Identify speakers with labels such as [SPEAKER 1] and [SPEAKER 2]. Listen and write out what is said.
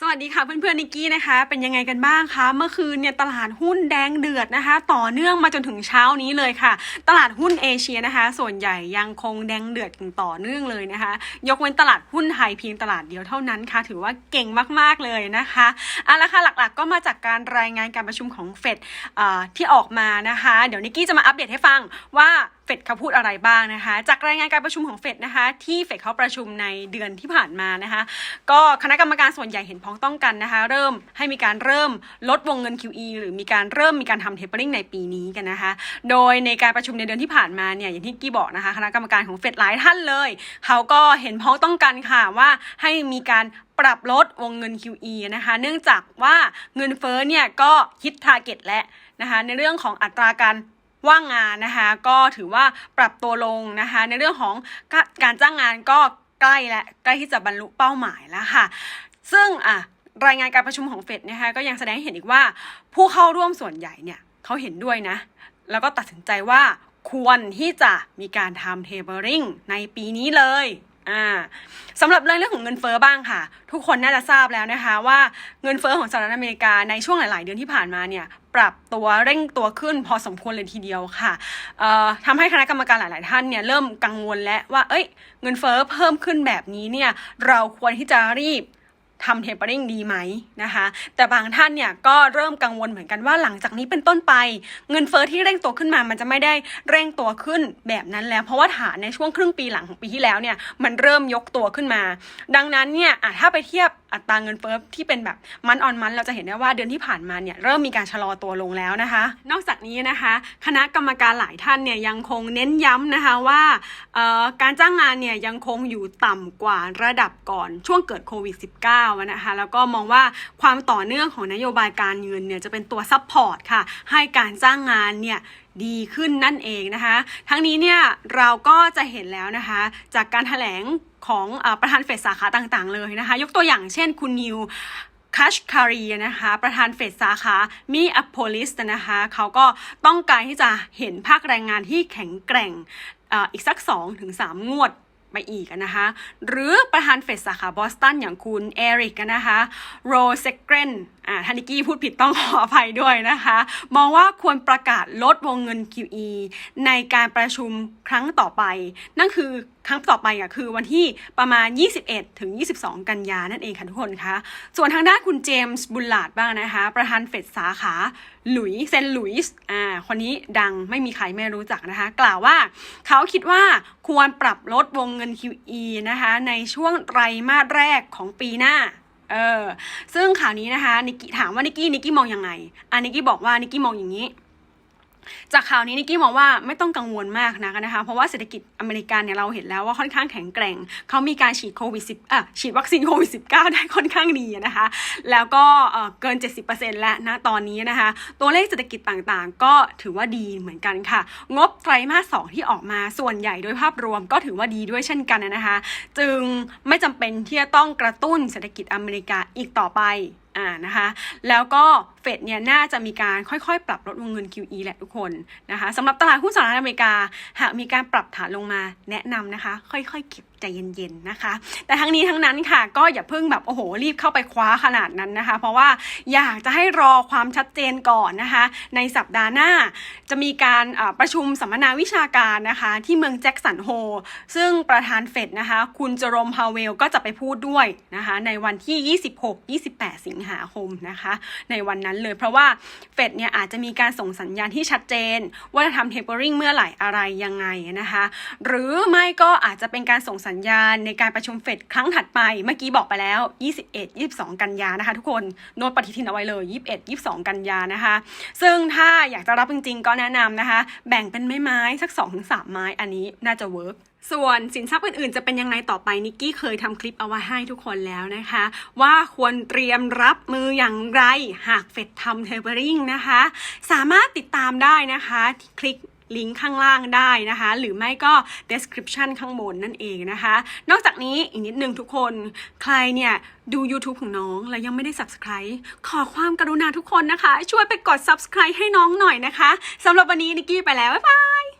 [SPEAKER 1] สวัสดีค่ะเพื่อนๆนิกกี้นะคะ เป็นยังไงกันบ้างคะเมื่อคืนเนี่ยตลาดหุ้นแดงเดือดนะคะ ต่อเนื่องมาจนถึงเช้านี้เลยค่ะ ตลาดหุ้นเอเชียนะคะ ส่วนใหญ่ยังคงแดงเดือดอย่างต่อเนื่องเลยนะคะ ยกเว้นตลาดหุ้นไทยเพียงตลาดเดียวเท่านั้นค่ะ ถือว่าเก่งมากๆเลยนะคะเอาละค่ะหลักๆ ก็มาจากการรายงานการประชุมของเฟดที่ออกมานะคะ เดี๋ยวนิกกี้จะมาอัปเดตให้ฟังว่าเฟดเขาพูดอะไรบ้างนะคะ จากรายงานการประชุมของเฟดนะคะ ที่เฟดเขาประชุมในเดือนที่ผ่านมานะคะ ก็คณะกรรมการส่วนใหญ่เห็นพ้องต้องกันนะคะ เริ่มให้มีการเริ่มลดวงเงิน QE หรือมีการเริ่มมีการทำ tapering ในปีนี้กันนะคะ โดยในการประชุมในเดือนที่ผ่านมาเนี่ยอย่างที่กี้บอกนะคะ คณะกรรมการของเฟดหลายท่านเลย เขาก็เห็นพ้องต้องกันค่ะว่าให้มีการปรับลดวงเงิน QE นะคะ เนื่องจากว่าเงินเฟ้อเนี่ยก็ฮิตทาร์เก็ตและนะคะในเรื่องของอัตราการ ว่างงานนะคะก็ถือว่าปรับตัวลงนะคะ ในเรื่องของการจ้างงานก็ใกล้และใกล้ที่จะบรรลุเป้าหมายแล้วค่ะ ซึ่งอะรายงานการประชุมของเฟดนะคะก็ยังแสดงให้เห็นอีกว่า ผู้เข้าร่วมส่วนใหญ่เนี่ยเขาเห็นด้วยนะ แล้วก็ตัดสินใจว่าควรที่จะมีการทำเทเบอริงในปีนี้เลย อ่าสำหรับเรื่องเรื่องของเงินเฟอ้อบ้างค่ะ ทุกคนน่าจะทราบแล้วนะคะว่าเงินเฟอ้อของสหรัฐอเมริกาในช่วงหลาย ๆ เดือนที่ผ่านมาเนี่ยปรับตัวเร่งตัวขึ้นพอสมควรเลยทีเดียวค่ะเอ่อทำให้คณะกรรมการหลาย ๆ ท่านเนี่ยเริ่มกังวลแล้วว่าเอ้ยเงินเฟอ้อเพิ่มขึ้นแบบนี้เนี่ยเราควรที่จะรีบ ทำเทปเปอริงดีไหมนะคะ แต่บางท่านเนี่ยก็เริ่มกังวลเหมือนกันว่าหลังจากนี้เป็นต้นไป เงินเฟอ้อที่เร่งตัวขึ้นมา มันจะไม่ได้เร่งตัวขึ้นแบบนั้นแล้ว เพราะว่าฐานในช่วงครึ่งปีหลังของปีที่แล้วเนี่ยมันเริ่มยกตัวขึ้นมา ดังนั้นเนี่ยถ้าไปเทียบ อัตราเงินเฟอ้อที่เป็นแบบมันออนมัน เราจะเห็นได้ว่าเดือนที่ผ่านมาเนี่ยเริ่มมีการชะลอตัวลงแล้วนะคะ นอกจากนี้นะคะ คณะกรรมการหลายท่านเนี่ยยังคงเน้นย้ำนะคะว่าการจ้างงานเนี่ยยังคงอยู่ต่ำกว่าระดับก่อนช่วงเกิดโควิด -19 นะคะแล้วก็มองว่าความต่อเนื่องของนโยบายการเงินเนี่ยจะเป็นตัวซัพพอร์ตค่ะ ให้การจ้างงานเนี่ยดีขึ้นนั่นเองนะคะ ทั้งนี้เนี่ยเราก็จะเห็นแล้วนะคะ จากการถแถลง ของอประธานเฟดสาขาต่างๆ เลยนะคะ ยกตัวอย่างเช่นคุณนิวคัชคารีนะคะประธานเฟดสาขามีอโพลิสนะคะเขาก็ต้องการที่จะเห็นภาคแรงงานที่แข็งแกร่งออีกสัก 2-3 งวดไปอีกนะคะหรือประธานเฟดสาขาบอสตันอย่างคุณเอริกนะคะโรเซเกรน อ่าทานิกี้พูดผิดต้องขออภัยด้วยนะคะ มองว่าควรประกาศลดวงเงิน QE ในการประชุมครั้งต่อไป นั่นคือครั้งต่อไปอะคือวันที่ประมาณ 21 ถึง 22 กันยานั่นเองค่ะทุกคนคะส่วนทางด้านคุณเจมส์บุลลาร์ดบ้างนะคะ ประธานเฟดสาขาหลุยเซนหลุยส์อ่าคนนี้ดังไม่มีใครไม่รู้จักนะคะ กล่าวว่าเขาคิดว่าควรปรับลดวงเงิน QE นะคะ ในช่วงไตรมาสแรกของปีหน้า เออ ซึ่งข่าวนี้นะคะนิกกี้ถามว่านิกกี้นิกกี้มองยังไงอะนิกกี้บอกว่านิกกี้มองอย่างนี้ จากข่าวนี้นิกกี้มองว่าไม่ต้องกังวลมากนักนะคะ เพราะว่าเศรษฐกิจอเมริกันเนี่ยเราเห็นแล้วว่าค่อนข้างแข็งแกร่ง เขามีการฉีดโควิด10อะฉีดวัคซีนโควิด -19 ได้ค่อนข้างดีนะคะ แล้วก็เออเกิน 70%แล้วนะตอนนี้นะคะ ตัวเลขเศรษฐกิจต่างๆ ก็ถือว่าดีเหมือนกันค่ะ งบไตรมาส 2 ที่ออกมาส่วนใหญ่โดยภาพรวมก็ถือว่าดีด้วยเช่นกันนะคะ จึงไม่จำเป็นที่จะต้องกระตุ้นเศรษฐกิจอเมริกาอีกต่อไปอ่านะคะ แล้วก็ เฟดเนี่ยน่าจะมีการค่อยๆ ปรับลดวงเงิน QE แหละทุกคนนะคะสำหรับตลาดหุ้นสหรัฐอเมริกา หากมีการปรับฐานลงมาแนะนำนะคะ ค่อยๆ เก็บใจเย็นๆนะคะ แต่ทั้งนี้ทั้งนั้นค่ะ ก็อย่าเพิ่งแบบโอ้โหรีบเข้าไปคว้าขนาดนั้นนะคะ เพราะว่าอยากจะให้รอความชัดเจนก่อนนะคะ ในสัปดาห์หน้า จะมีการประชุมสัมมนาวิชาการนะคะ ที่เมืองแจ็คสันโฮซึ่งประธานเฟดนะคะ คุณเจอโรมพาวเวลก็จะไปพูดด้วยนะคะ ในวันที่ 26-28 สิงหาคมนะคะ ในวันนั้นเลย เพราะว่าเฟดเนี่ยอาจจะมีการส่งสัญญาณที่ชัดเจน ว่าจะทำเทปเปอร์ริงเมื่อไหร่อะไรยังไงนะคะ หรือไม่ก็อาจจะเป็นการส่งสัญญาณในการประชุมเฟดครั้งถัดไป เมื่อกี้บอกไปแล้ว 21 22 กันยานะคะ ทุกคนโน้ตปฏิทินเอาไว้เลย 21 22 กันยานะคะ ซึ่งถ้าอยากจะรับจริงๆก็แนะนำนะคะ แบ่งเป็นไม้ๆสัก 2-3 ไม้อันนี้น่าจะเวิร์ก ส่วนสินทรัพย์อื่นๆ จะเป็นยังไงต่อไปนิกกี้เคยทำคลิปเอาไว้ให้ทุกคนแล้วนะคะ ว่าควรเตรียมรับมืออย่างไรหากเฟดทำเทเบอริงนะคะ สามารถติดตามได้นะคะคลิกลิงก์ข้างล่างได้นะคะ หรือไม่ก็ description ข้างบนนั่นเองนะคะ นอกจากนี้อีกนิดหนึ่งทุกคนใครเนี่ยดู YouTube ของน้องแล้วยังไม่ได้ subscribe ขอความกรุณาทุกคนนะคะ ช่วยไปกด subscribe ให้น้องหน่อยนะคะสำหรับวันนี้นิกกี้ไปแล้ว บ๊ายบาย